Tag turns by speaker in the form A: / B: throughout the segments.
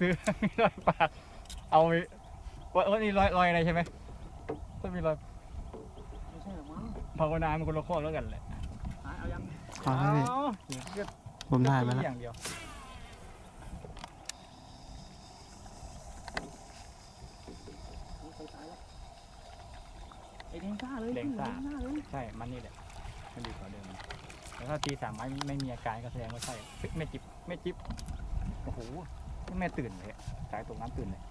A: ตื้อ มีรอยปาก เอาไปว่าว่านี่รอยรอยอะไรใช่ไหมถ้ามีรอย
B: ไม่ใช่หรอมั้ง
A: ภาวนามันคนละข้อแล้วกันแหละ
B: หาเอายัง
C: เอาแล้วพี่
A: เอาก็
C: ผมได้มาแล้ว
A: อย่างเดียว
B: นี่ไปตายแล้วไอ้แดงซ่าเลย
A: แดงซ่า
B: แดงซ่าเลย
A: ใช่ มันนี่แหละ มันดีกว่าเดิมแล้วถ้าตีสามไม้ไม่มีอาการก็แสดงว่าใช่เฮ้ยแม่จิบแม่จิบโอ้โห แม่ตื่นเลยอะสายตกน้ำตื่นเลย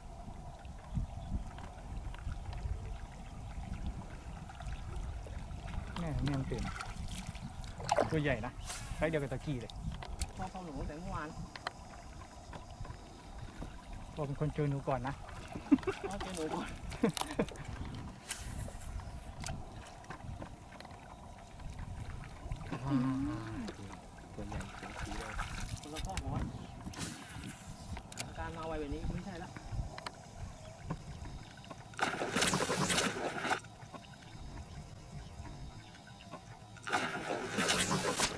A: แม่แม่มันตื่นตัวใหญ่นะใช้เดียวกับตะกี้เลย
B: พ่อพ่อหนูแต่เมื่อวาน
A: ผมเป็นคนเจอหนูก่อนนะ
B: พ่อเจอหนูก่อน
A: ตัวใหญ่เสียสีเลย
B: คนละพ่อหมออาการมาไวแบบนี้ไม่ใช่ละ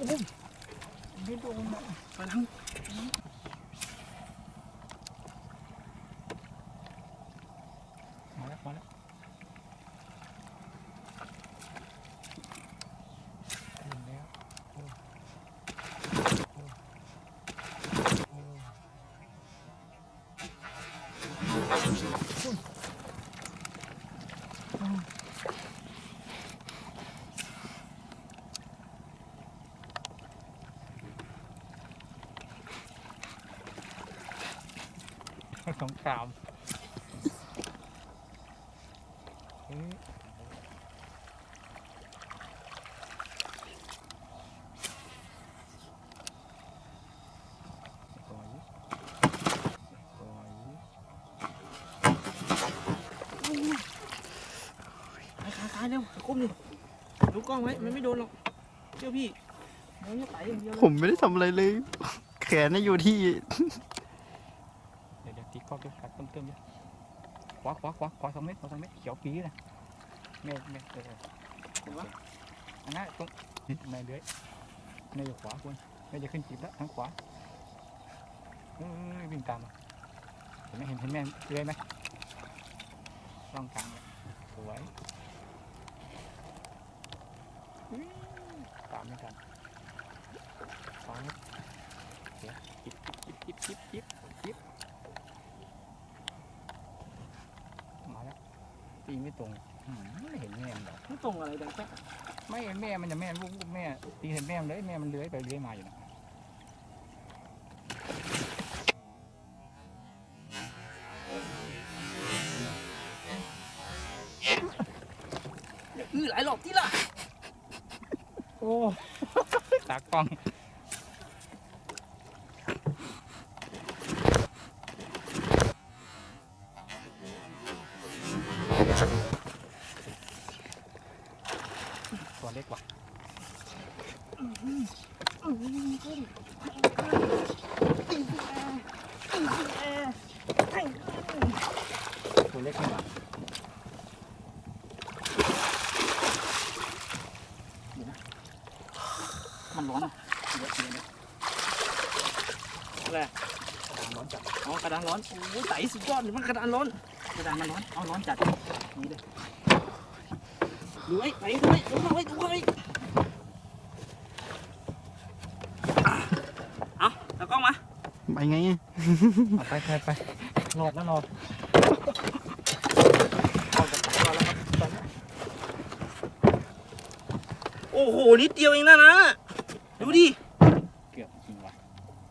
A: ไม่โดนอะ
B: กำลัง
A: มาแล้วมาแล้วตื่นแล้วโอ้โอ้โอ้ สงครามเอ๊ะปล่อยปล่อย
B: ขาขาขาเร็วก้มดิดูกล้องไว้ มันไม่โดนหรอกเชื่อพี่เดี๋ยวจะไต่อย่างเดียวเลย
C: ผมไม่ได้ทำอะไรเลย แขนน่ะอยู่ที่
A: เดี๋ยวเดี๋ยวตีข้อด้วยกัดเติมเติมๆเยอะขวาขวาขวาขวาสองเมตรขวาสองเมตรเขียวปีนะเมตรเมตรเออ
B: เห็นปะ
A: อันนั้นตรงแม่เลื้อยแม่อยู่ขวาคุณแม่จะขึ้นจีบแล้วทางขวาเอ้ยวิ่งตามมาเห็นไหมเห็นเห็นแม่เลื้อยไหมร่องกลางเลยสวยอื้อตามไม่ทันขวาเดี๋ยวจิบจิบจิบจิบจิบจิบมาแล้ว ตีไม่ตรงอืมไม่เห็นแม่มันหรอก
B: ไม่ตรงอะไรแดงแป๊ะ
A: ไม่แม่มันจะแม่ลูกแม่ ตีเห็นแม่มันเลยแม่มันเลื้อยไปเลื้อยมาอยู่นะ
B: อื้อหลายรอบที่ละ
A: โอ้ ตากล้องตัวเล็กว่ะ ตัวเล็กนี่หว่า
B: มันร้อนอะเดี๋ยวเดี๋ยวเดี๋ยวอะไร
A: ร้อนจัด
B: อ๋อกระดานร้อน โอ้โหไต่สุดยอดเลยมันกระดานร้อน กระดานมันร้อน เอาร้อนจัด นี่เลยดูไว้ไหนดูไว้ดูไว้ดูไว้ะเอาตากล้องมา
C: ไปไง
A: เอาไปไปไปรอดแล้วรอด
B: เอาจากตัวแล้วครับตอนนี้โอ้โหนิดเดียวเองนะนะดูดิ
A: เกือบจริงว่ะ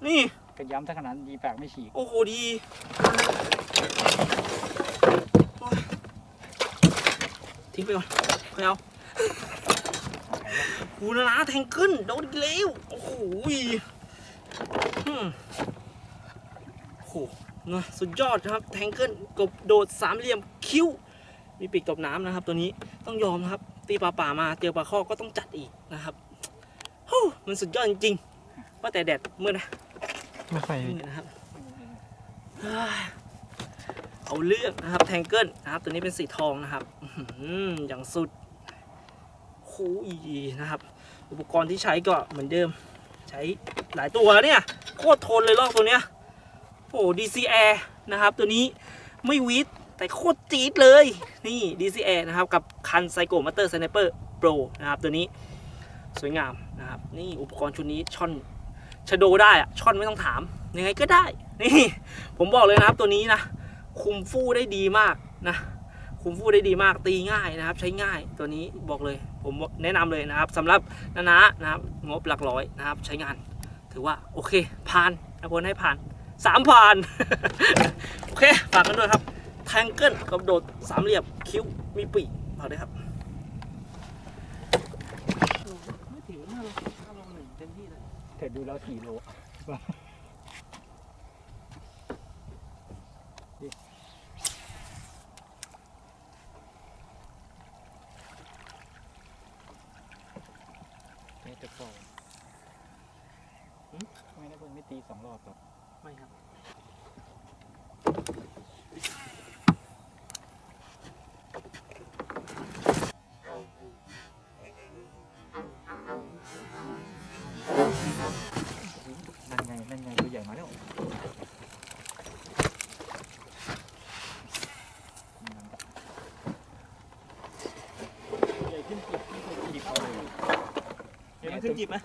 B: นี่
A: กระย้ำถ้าขนาดดีแปากไม่ฉีก
B: โอ้โหดีโอ้ยทิ้งไปก่อนไม่เอา
A: เอาไปแล้ว
B: หูนะนะแทงขึ้นโดนอีกแล้วโอ้โหอืม โอ้โหนะสุดยอดครับ แทงขึ้นกบโดดสามเหลี่ยมคิ้ว มีปีกตบน้ำนะครับ ตัวนี้ต้องยอมนะครับ ตีปลาป่ามาเจอปลาข้อก็ต้องจัดอีกนะครับฮู้มันสุดยอดจริงๆว่าแต่แดดมืดนะ
C: ไม่ค่อย
B: มืดนะครับเฮ้ยเอาเรื่องนะครับแทงเกิลนะครับ ตัวนี้เป็นสีทองนะครับอื้อหืออย่างสุดโอ้ยนะครับ อุปกรณ์ที่ใช้ก็เหมือนเดิม ใช้หลายตัวแล้วเนี่ยโคตรทนเลยลอกตัวเนี้ย โอ้ DCR นะครับตัวนี้ไม่วิดแต่โคตรจี๊ดเลย นี่ DCR นะครับ กับคันไซโกมัตเตอร์ s ไนเปอร์โปรนะครับ ตัวนี้สวยงามนะครับ นี่อุปกรณ์ชุดนี้ช่อนชะโดได้อะช่อนไม่ต้องถาม ยังไงก็ได้ นี่ ผมบอกเลยนะครับตัวนี้นะ คุมฟู่ได้ดีมากนะ คุมฟู่ได้ดีมากตีง่ายนะครับ ใช้ง่ายตัวนี้บอกเลย ผมแนะนำเลยนะครับสำหรับนานานะครับงบหลักร้อยนะครับ ใช้งาน ถือว่าโอเคผ่านอาพลให้ผ่าน สามผ่าน โอเค ฝากกันด้วยครับ แทงเกิลกับโดดสามเหลี่ยมคิ้วมีปีกฝากด้วยครับไม่ถึงห้าโลห้าโลหนึ่งเต็มที่เลย
A: เถิดดูแล้วสี่โลนี่จะโฟไม่ได้เพิ่งไม่ตีสองรอบหรอก
B: ไม่ครับ
A: นั่นไง นั่นไงตัวใหญ่มาแล้วนั่นแหละ
B: ใหญ่ขึ้นจีบ
A: จีบเอาเลย
B: ใหยิบไหม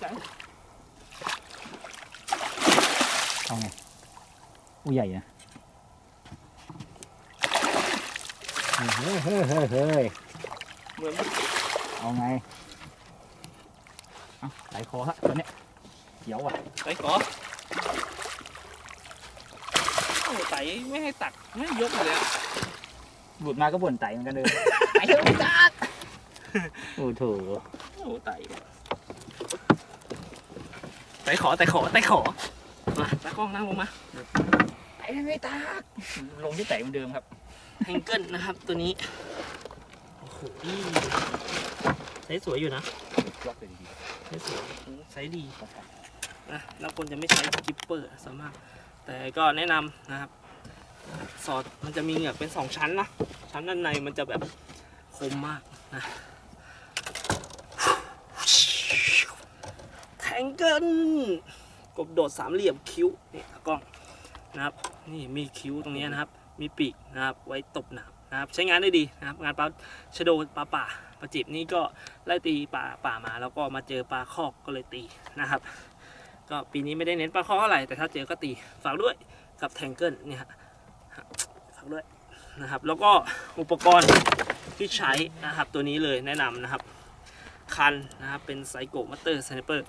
B: แป๊บนึงใจเย็นใจ
A: เอาไงอู้ใหญ่นะเฮ้ยเฮ้ยเฮ้ยเฮ้ย
B: เหมือน
A: เอาไงเอาไหลคอฮะตอนเนี้ยเขียวอะ
B: ไต่ขอโอ้ไต่ไม่ให้ตักไม่ให้ยกเลยอะ
A: หลุดมาก็บ่นไตเหมือนกันเลยไตเยอะจัดโอ้โถ
B: โอ้ไต่ ไต่ขอไต่ขอไต่ขอมาตากล้องนั่งลงมา
A: ไตไม่ตากลงที่ไตเหมือนเดิมครับ
B: แฮงเกิลนะครับตัวนี้โอ้โหไซส์สวยอยู่นะ
A: ล็อกเลยดี
B: ไซส์สวยไซส์ดี
A: ๆครับ
B: นะแล้วคนจะไม่ใช้กิปเปอร์ส่วนมาก แต่ก็แนะนำนะครับ สอดมันจะมีเหงือกเป็นสองชั้นนะ ชั้นด้านในมันจะแบบคมมากนะ แทงเกิลกบโดดสามเหลี่ยมคิ้วนี่กล้องนะครับนี่มีคิ้วตรงนี้นะครับ มีปีกนะครับไว้ตบหนามนะครับใช้งานได้ดีนะครับงานปลาชโดปลาป่าปลาจิบนี่ก็ไล่ตีปลาป่ามา แล้วก็มาเจอปลาคอกก็เลยตีนะครับ ก็ปีนี้ไม่ได้เน้นปลาคอกเท่าไหร่แต่ถ้าเจอก็ตีฝากด้วยกับแทงเกิลเนี่ยฮะฝากด้วยนะครับ แล้วก็อุปกรณ์ที่ใช้นะครับตัวนี้เลยแนะนำนะครับคันนะครับเป็นไซโกมัตเตอร์สไนเปอร์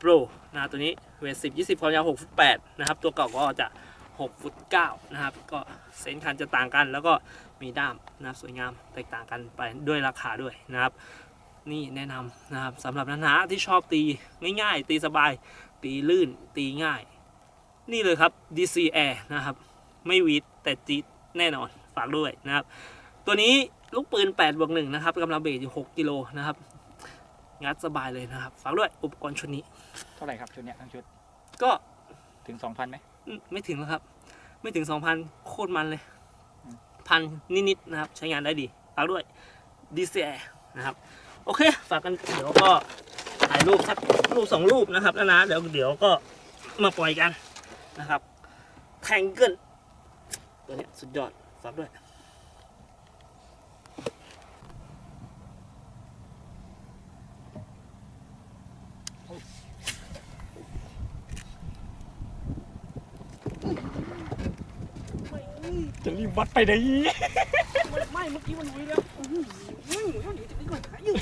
B: โปรนะตัวนี้เวท10 20ความยาว6ฟุต8นะครับ ตัวเก่าก็จะ6ฟุต9นะครับ ก็เซนคันจะต่างกัน แล้วก็มีด้ามนะครับสวยงามแตกต่างกันไปด้วยราคาด้วยนะครับ นี่แนะนำนะครับสำหรับนักๆที่ชอบตีง่ายๆ ตีสบาย ตีลื่นตีง่าย นี่เลยครับ DC Air นะครับ ไม่วีดแต่จีดแน่นอนฝากด้วยนะครับ ตัวนี้ลูกปืน8บวก1นะครับกำลังเบรกอยู่ 6 กิโลนะครับ งัดสบายเลยนะครับฝากด้วยอุปกรณ์ชุดนี้
A: เท่าไหร่ครับชุดเนี้ยทั้งชุด
B: ก็
A: ถึงสองพันไหม
B: อืมไม่ถึงแล้วครับ ไม่ถึง2,000โคตรมันเลย
A: อืม
B: พันนิดๆนะครับ ใช้งานได้ดีฝากด้วย DC Air นะครับ โอเค ฝากกันเดี๋ยวก็ถ่ายรูปสักรูปสองรูปนะครับแล้วนะเดี๋ยวเดี๋ยวก็มาปล่อยกันนะครับแทงเกิลตัวเนี้ยสุดยอดฝากด้วยไม่
A: จะรีบ วัดไปไหน
B: ไม่เมื่อกี้มันลอยแล้วอื้อหืออื้อหือเดี๋ยวจะไปก่อนหาอยู่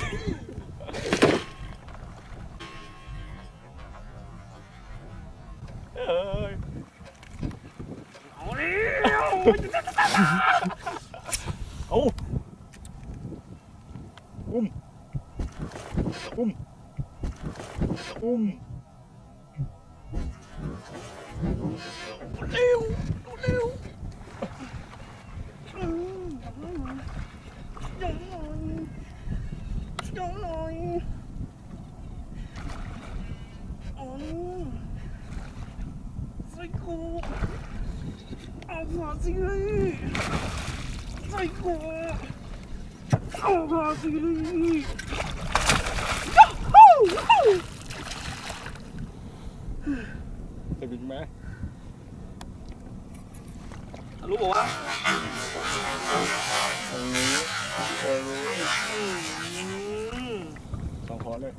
A: เอ้ย
B: เอาแล้ว
A: เอาอุ้ม อุ้ม อุ้ม
B: เร็วเร็วอืมยงหน่อยยงหน่อยอืมใส่ กูเอาหัวสิเลยใส่กูเอาหัวสิเลยยูฮูยูฮู
A: จะบินไหม
B: รู้บอกว่า
A: สองคอเลย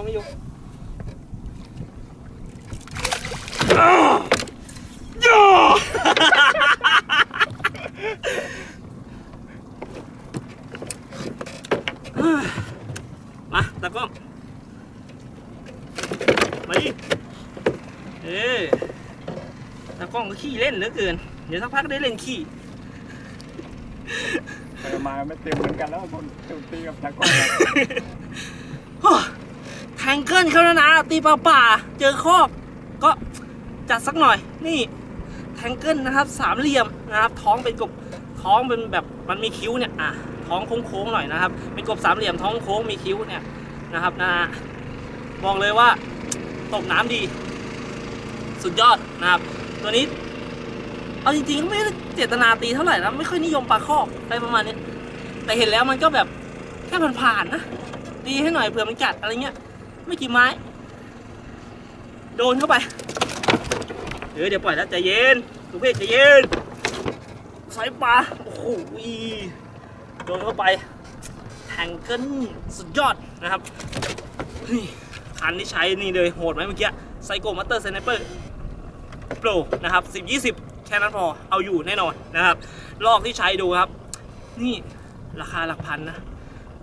B: ยกไม่ยกไม่ยกไม่ยกมาตากล้องมาดิเออตากล้องก็ขี้เล่นเหลือเกิน เดี๋ยวสักพักได้เล่นขี้
A: ไปมาไม่เต็มเหมือนกันแล้วคนเต็มตีกับตะกร้อ
B: โอ้แท งเกิลเขาแล้วนะ ตีป่าป่า เจอคอกก็จัดสักหน่อย นี่ แทงเกิลนะครับ สามเหลี่ยมนะครับ ท้องเป็นกบ ท้องเป็นแบบมันมีคิ้วเนี่ย อะ ท้องโค้งๆหน่อยนะครับ เป็นกบสามเหลี่ยมท้องโค้งมีคิ้วเนี่ยนะครับนะบอกเลยว่าตกน้ำดี สุดยอดนะครับ ตัวนี้ เอาจริงๆก็ไม่ได้เจตนาตีเท่าไหร่นะไม่ค่อยนิยมปลาคอกอะไรประมาณนี้ แต่เห็นแล้วมันก็แบบแค่ผ่านๆนะ ตีให้หน่อยเผื่อมันกัดอะไรเงี้ย ไม่กี่ไม้ โดนเข้าไปเดี๋ยวเดี๋ยวปล่อยแล้วใจเย็นทุกเพศใจเย็นสายปลาโอ้โหโดนเข้าไปแทงเกินสุดยอดนะครับนี่คันที่ใช้นี่เลยโหดไหมเมื่อกี้ไซโกมัตเตอร์เซนเปอร์โปรนะครับ 10 20 แค่นั้นพอเอาอยู่แน่นอนนะครับ ลอกที่ใช้ดูครับ นี่ราคาหลักพันนะ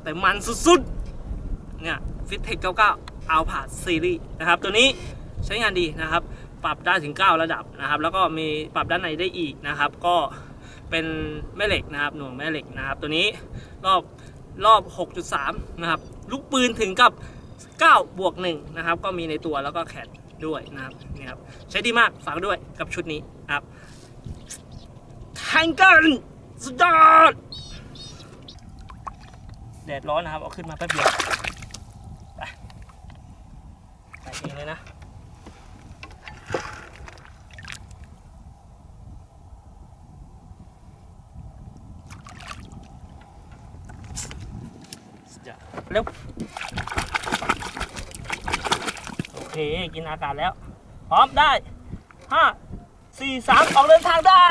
B: แต่มันสุดๆ เนี่ยฟิตเทค99เอา ผ่าซีรีส์นะครับตัวนี้ใช้งานดีนะครับ ปรับได้ถึง 9 ระดับนะครับ แล้วก็มีปรับด้านในได้อีกนะครับ ก็เป็นแม่เหล็กนะครับหน่วงแม่เหล็กนะครับ ตัวนี้รอบรอบ 6.3 นะครับ ลูกปืนถึงกับ 9 บวก1นะครับ ก็มีในตัวแล้วก็แขนด้วยนะครับนี่ครับ ใช้ดีมากฝากด้วยกับชุดนี้ครับแทงกันสุดยอดแดดร้อนนะครับ เอาขึ้นมาแป๊บเดียว ไปเองเลยนะเร็วโอเค กินอากาศแล้ว พร้อมได้ห้าสี่สามออกเดินทางได้